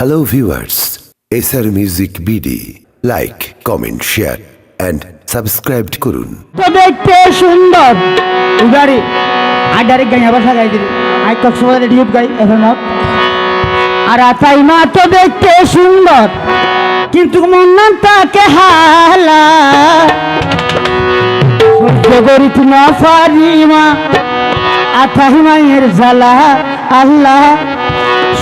Hello viewers, SR Music BD. Like, comment, share and subscribe করুন। তো দেখতে সুন্দর। উগারি আর ডাইরেক্ট গাই আবার সাজাই দিবি আই কক্সবাজারে ডিউব গাই এখন আর তাই মা তো দেখতে সুন্দর। কিন্তু মন না তাকে হালা। সহ্য করিত না পারি মা আথাই মায়ের জ্বালা আল্লাহ।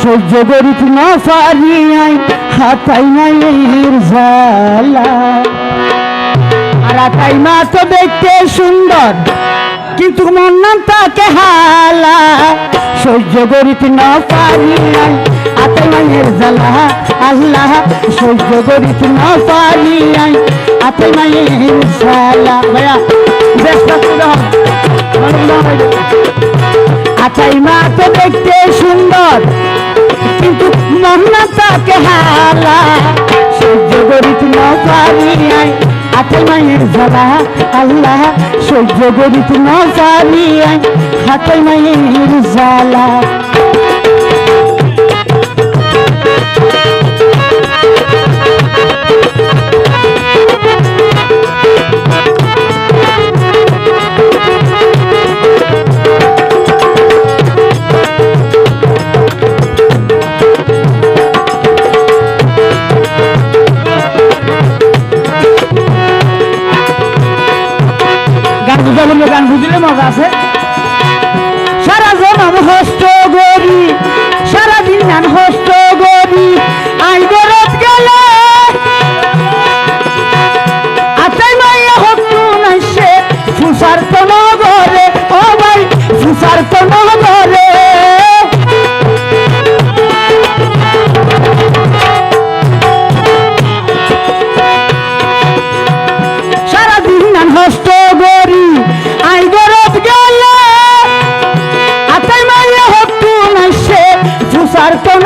সহ্য করিত না পারি আই হাতাই মায়ের জ্বালা। আর তাই মা তো দেখতে সুন্দর, কিন্তু মন নাম তাকে হালা। সহ্য করিতে না পারি নাই আতাই মায়ের জ্বালা। আল্লাহ, সহ্য করিতে না পারি নাই আতাই মায়ের জ্বালা। ভাইয়া ব্যস্ত মা তো দেখতে সুন্দর কিন্তু মন না তাকে হালা। সহ্য করিতে না পারি নাই হাতে মায়ের জ্বালা আল্লাহ সহ্য করিতে না পারি নাই হাতে মায়ের জ্বালা। গান বুঝলে মজা আছে?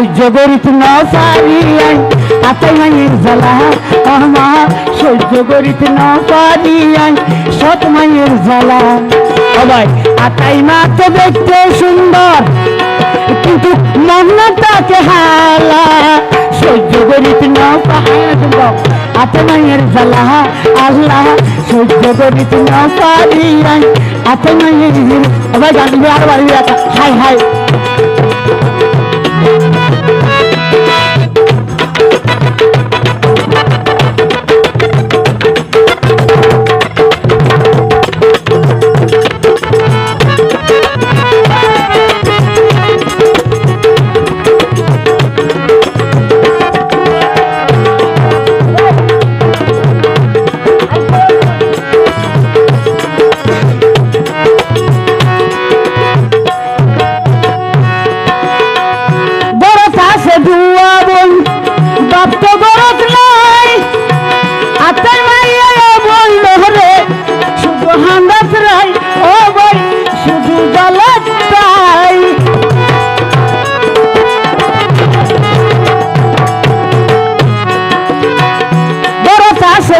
সহ্য না পারি আই আতাই মায়ের জ্বালা। আমা সহ্য করিতে না পারি আই সৎ মায়ের জ্বালা। সবাই আতাই মা তো দেখতে সুন্দর, কিন্তু মন না তাকে হালা সহ্য করিতে না পারি আতে মায়ের জ্বালা। আল্লাহ সহ্য করিতে না পারি আই আতে মায়ের সবাই জানবে আর বাড়ি হাই হাই।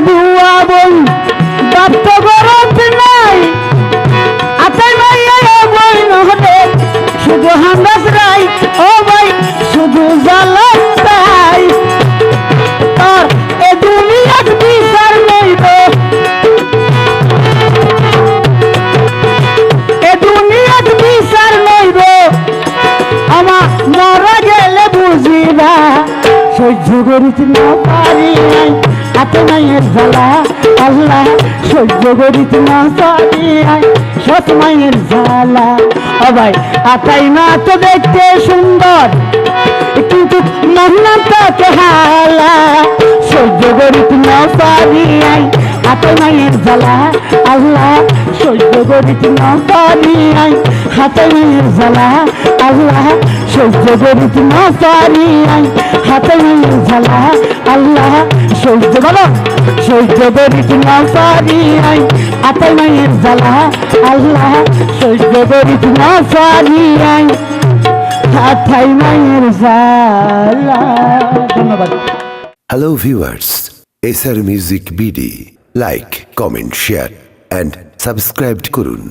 বরস আছে দুয়া বোন বাপ তো বরস নাই আতাই মাইয়া বলল রে শুধু হান্দাস রাই ও ভাই শুধু জ্বালাত তাই। তোর এ দুনিয়াত বিচার নইব এ দুনিয়াত বিচার বুঝিবা, সহ্য করিতে না পারি নাই। হাতে মায়ের জ্বালা। আল্লাহ, সহ্য করিত না পারি সত মায়ের জ্বালা। ভাই আতাই মা তো দেখতে সুন্দর, কিন্তু মহিলা তাকে হালা। সহ্য করিত না নাই হাতে মায়ের জ্বালা আল্লাহ সহ্য করিতে না পারি নাই হাতে মায়ের জ্বালা আল্লাহ সহ্য করিতে না পারি নাই হাতে মায়ের জ্বালা আল্লাহ সহ্য বলো সহ্য করিতে না পারি আই। আতাই মায়ের জ্বালা আল্লাহ সহ্য করিতে না পারি আই। আতাই মায়ের জ্বালা। ধন্যবাদ। Hello viewers, SR Music BD. Like, comment, share and subscribe করুন